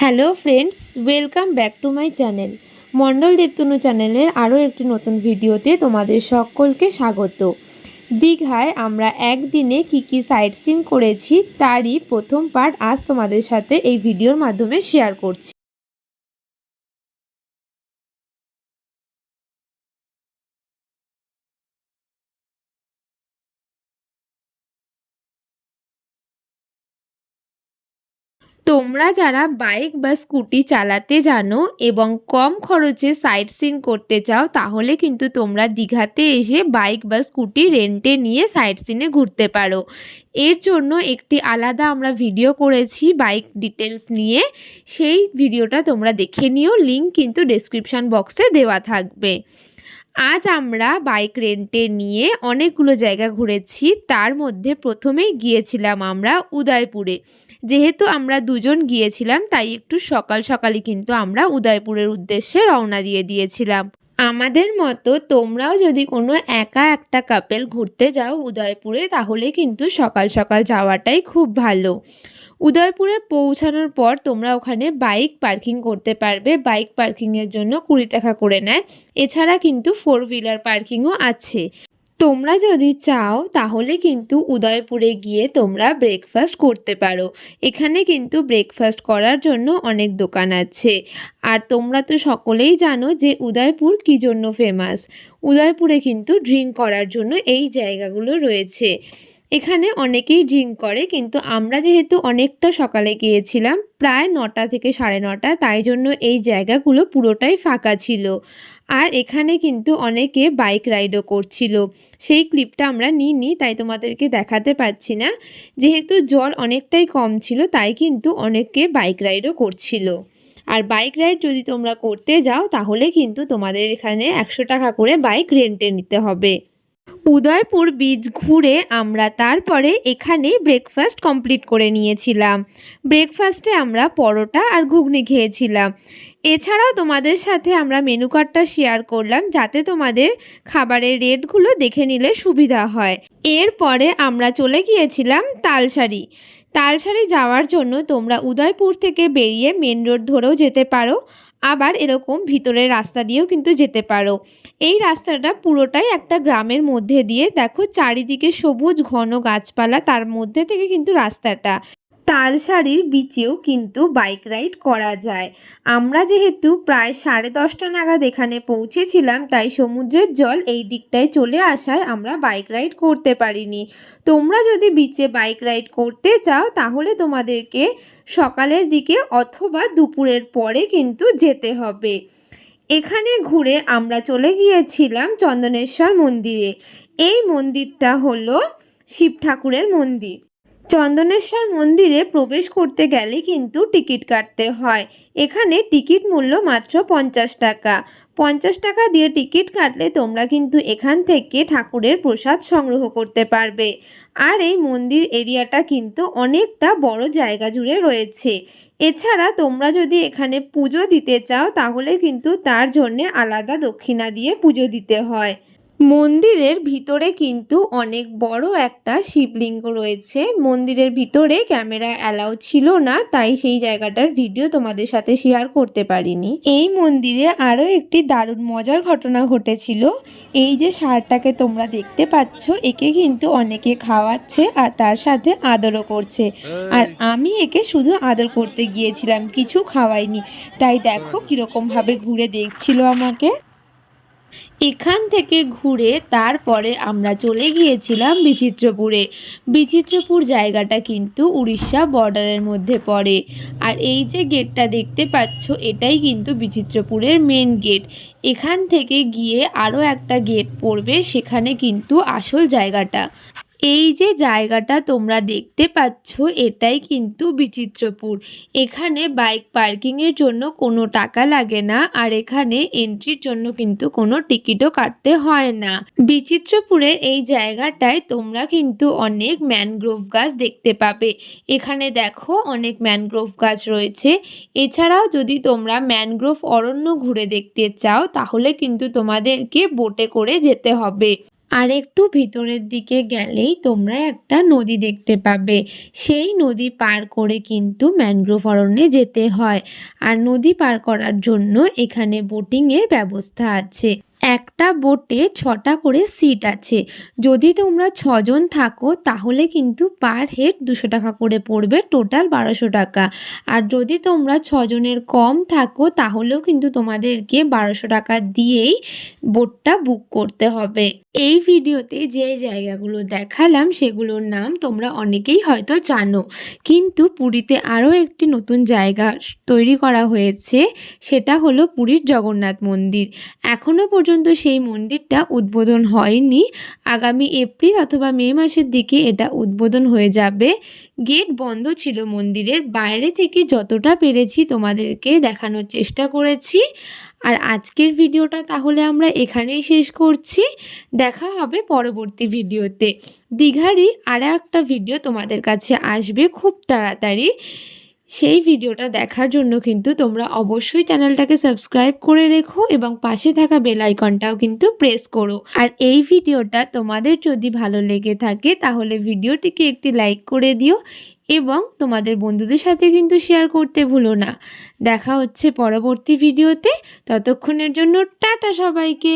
Hello friends, welcome back to my channel. Mondal Debotonu চ্যানেলের আরও একটি নতুন ভিডিওতে তোমাদের সকলকে স্বাগত। দীঘায় আমরা একদিনে কি কি সাইট সিন করেছি, তারই প্রথম পার্ট আজ তোমাদের সাথে এই ভিডিওর মাধ্যমে শেয়ার করছি। তোমরা যারা বাইক বা স্কুটি চালাতে জানো এবং কম খরচে সাইট সিন করতে চাও, তাহলে কিন্তু তোমরা দীঘাতে এসে বাইক বা স্কুটি রেন্টে নিয়ে সাইট সিনে ঘুরতে পারো। এর জন্য একটি আলাদা আমরা ভিডিও করেছি বাইক ডিটেলস নিয়ে। সেই ভিডিওটা তোমরা দেখে নিও লিঙ্ক কিন্তু ডেসক্রিপশান বক্সে দেওয়া থাকবে। আজ আমরা বাইক রেন্টে নিয়ে অনেকগুলো জায়গা ঘুরেছি। তার মধ্যে প্রথমেই গিয়েছিলাম আমরা উদয়পুরে। যেহেতু আমরা দুজন গিয়েছিলাম, তাই একটু সকাল সকালই কিন্তু আমরা উদয়পুরের উদ্দেশ্যে রওনা দিয়ে দিয়েছিলাম। আমাদের মতো তোমরাও যদি কোনো একা একটা কাপেল ঘুরতে যাও উদয়পুরে, তাহলে কিন্তু সকাল সকাল যাওয়াটাই খুব ভালো। উদয়পুরে পৌঁছানোর পর তোমরা ওখানে বাইক পার্কিং করতে পারবে। বাইক পার্কিংয়ের জন্য কুড়ি টাকা করে নেয়। এছাড়া কিন্তু ফোর হুইলার পার্কিংও আছে। তোমরা যদি চাও, তাহলে কিন্তু উদয়পুরে গিয়ে তোমরা ব্রেকফাস্ট করতে পারো। এখানে কিন্তু ব্রেকফাস্ট করার জন্য অনেক দোকান আছে। আর তোমরা তো সকলেই জানো যে উদয়পুর কী জন্য ফেমাস উদয়পুরে কিন্তু ড্রিঙ্ক করার জন্য এই জায়গাগুলো রয়েছে। এখানে অনেকেই ড্রিঙ্ক করে, কিন্তু আমরা যেহেতু অনেকটা সকালে গিয়েছিলাম, প্রায় নটা থেকে সাড়ে নটা, তাই জন্য এই জায়গাগুলো পুরোটাই ফাঁকা ছিল। আর এখানে কিন্তু অনেকে বাইক রাইডও করছিল। সেই ক্লিপটা আমরা নিইনি, তাই তোমাদেরকে দেখাতে পাচ্ছি না। যেহেতু জল অনেকটাই কম ছিল, তাই কিন্তু অনেকে বাইক রাইডও করছিল। আর বাইক রাইড যদি তোমরা করতে যাও, তাহলে কিন্তু তোমাদের এখানে একশো টাকা করে বাইক রেন্টে নিতে হবে। উদয়পুর বীচ ঘুরে আমরা তারপরে এখানে ব্রেকফাস্ট কমপ্লিট করে নিয়েছিলাম। ব্রেকফাস্টে আমরা পরোটা আর ঘুগনি খেয়েছিলাম। এছাড়াও তোমাদের সাথে আমরা মেনু কার্ডটা শেয়ার করলাম, যাতে তোমাদের খাবারের রেটগুলো দেখে নিলে সুবিধা হয়। এরপরে আমরা চলে গিয়েছিলাম তালসারি তালসারি যাওয়ার জন্য তোমরা উদয়পুর থেকে বেরিয়ে মেন রোড ধরেও যেতে পারো। আবার এরকম ভিতরের রাস্তা দিয়েও কিন্তু যেতে পারো। এই রাস্তাটা পুরোটাই একটা গ্রামের মধ্যে দিয়ে দেখো, চারিদিকে সবুজ ঘন গাছপালা, তার মধ্যে থেকে কিন্তু রাস্তাটা। তালসারির বিচেও কিন্তু বাইক রাইড করা যায়। আমরা যেহেতু প্রায় সাড়ে দশটা নাগাদ এখানে পৌঁছেছিলাম, তাই সমুদ্রের জল এই দিকটায় চলে আসায় আমরা বাইক রাইড করতে পারিনি। তোমরা যদি বিচে বাইক রাইড করতে চাও, তাহলে তোমাদেরকে সকালের দিকে অথবা দুপুরের পরে কিন্তু যেতে হবে। এখানে ঘুরে আমরা চলে গিয়েছিলাম চন্দনেশ্বর মন্দিরে। এই মন্দিরটা হলো শিব ঠাকুরের মন্দির। চন্দনেশ্বর মন্দিরে প্রবেশ করতে গেলে কিন্তু টিকিট কাটতে হয়। এখানে টিকিট মূল্য মাত্র পঞ্চাশ টাকা। পঞ্চাশ টাকা দিয়ে টিকিট কাটলে তোমরা কিন্তু এখান থেকে ঠাকুরের প্রসাদ সংগ্রহ করতে পারবে। আর এই মন্দির এরিয়াটা কিন্তু অনেকটা বড় জায়গা জুড়ে রয়েছে। এছাড়া তোমরা যদি এখানে পুজো দিতে চাও, তাহলে কিন্তু তার জন্যে আলাদা দক্ষিণা দিয়ে পুজো দিতে হয়। মন্দিরের ভিতরে কিন্তু অনেক বড় একটা শিবলিঙ্গ রয়েছে। মন্দিরের ভিতরে ক্যামেরা অ্যালাউ ছিল না তাই সেই জায়গাটার ভিডিও তোমাদের সাথে শেয়ার করতে পারিনি। এই মন্দিরে আরও একটি দারুণ মজার ঘটনা ঘটেছিল। এই যে সারটাকে তোমরা দেখতে পাচ্ছ একে কিন্তু অনেকে খাওয়াচ্ছে আর তার সাথে আদরও করছে। আর আমি একে শুধু আদর করতে গিয়েছিলাম কিছু খাওয়াইনি। তাই দেখো কীরকমভাবে ঘুরে দেখছিল আমাকে। এখান থেকে ঘুরে তারপরে আমরা চলে গিয়েছিলাম বিচিত্রপুরে। বিচিত্রপুর জায়গাটা কিন্তু উড়িষ্যা বর্ডারের মধ্যে পড়ে। আর এই যে গেটটা দেখতে পাচ্ছ, এটাই কিন্তু বিচিত্রপুরের মেন গেট এখান থেকে গিয়ে আরও একটা গেট পড়বে, সেখানে কিন্তু আসল জায়গাটা। এই যে জায়গাটা তোমরা দেখতে পাচ্ছ, এটাই কিন্তু বিচিত্রপুর। এখানে বাইক পার্কিংয়ের জন্য কোনো টাকা লাগে না, আর এখানে এন্ট্রির জন্য কিন্তু কোনো টিকিটও কাটতে হয় না। বিচিত্রপুরের এই জায়গাটায় তোমরা কিন্তু অনেক ম্যানগ্রোভ গাছ দেখতে পাবে। এখানে দেখো অনেক ম্যানগ্রোভ গাছ রয়েছে। এছাড়াও যদি তোমরা ম্যানগ্রোভ অরণ্য ঘুরে দেখতে চাও, তাহলে কিন্তু তোমাদেরকে বোটে করে যেতে হবে। আর একটু ভিতরের দিকে গেলেই তোমরা একটা নদী দেখতে পাবে। সেই নদী পার করে কিন্তু ম্যানগ্রোভ অরণ্যে যেতে হয়। আর নদী পার করার জন্য এখানে বোটিংয়ের ব্যবস্থা আছে। একটা বোটে ছটা করে সিট আছে। যদি তোমরা ছজন থাকো, তাহলে কিন্তু পার হেড দুশো টাকা করে পড়বে, টোটাল বারোশো টাকা। আর যদি তোমরা ছজনের কম থাকো, তাহলেও কিন্তু তোমাদেরকে বারোশো টাকা দিয়েই বোটটা বুক করতে হবে। এই ভিডিওতে যে জায়গাগুলো দেখালাম, সেগুলোর নাম তোমরা অনেকেই হয়তো জানো। কিন্তু পুরীতে আরও একটি নতুন জায়গা তৈরি করা হয়েছে, সেটা হলো পুরীর জগন্নাথ মন্দির। এখনও পর্যন্ত সেই মন্দিরটা উদ্বোধন হয়নি। আগামী এপ্রিল অথবা মে মাসের দিকে এটা উদ্বোধন হয়ে যাবে। গেট বন্ধ ছিল মন্দিরের। বাইরে থেকে যতটা পেরেছি তোমাদেরকে দেখানোর চেষ্টা করেছি। আর আজকের ভিডিওটা তাহলে আমরা এখানেই শেষ করছি। দেখা হবে পরবর্তী ভিডিওতে। দীঘারই আর একটা ভিডিও তোমাদের কাছে আসবে খুব তাড়াতাড়ি। সেই ভিডিওটা দেখার জন্য কিন্তু তোমরা অবশ্যই চ্যানেলটাকে সাবস্ক্রাইব করে রেখো এবং পাশে থাকা বেল আইকনটাও কিন্তু প্রেস করো। আর এই ভিডিওটা তোমাদের যদি ভালো লেগে থাকে তাহলে ভিডিওটিকে একটি লাইক করে দিও এবং তোমাদের বন্ধুদের সাথে কিন্তু শেয়ার করতে ভুলো না। দেখা হচ্ছে পরবর্তী ভিডিওতে। ততক্ষণের জন্য টাটা সবাইকে।